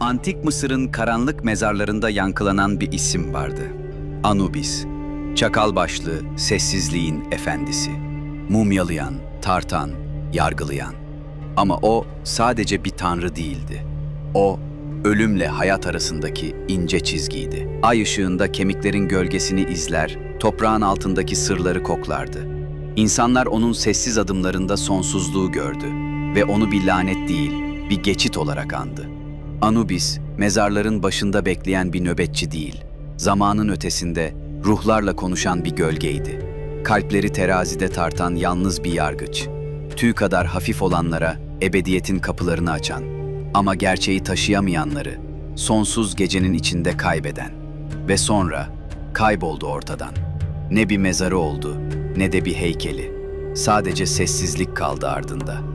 Antik Mısır'ın karanlık mezarlarında yankılanan bir isim vardı. Anubis. Çakal başlı, sessizliğin efendisi. Mumyalayan, tartan, yargılayan. Ama o sadece bir tanrı değildi. O, ölümle hayat arasındaki ince çizgiydi. Ay ışığında kemiklerin gölgesini izler, toprağın altındaki sırları koklardı. İnsanlar onun sessiz adımlarında sonsuzluğu gördü ve onu bir lanet değil, bir geçit olarak andı. Anubis, mezarların başında bekleyen bir nöbetçi değil, zamanın ötesinde ruhlarla konuşan bir gölgeydi. Kalpleri terazide tartan yalnız bir yargıç. Tüy kadar hafif olanlara ebediyetin kapılarını açan ama gerçeği taşıyamayanları sonsuz gecenin içinde kaybeden ve sonra kayboldu ortadan. Ne bir mezarı oldu ne de bir heykeli. Sadece sessizlik kaldı ardında.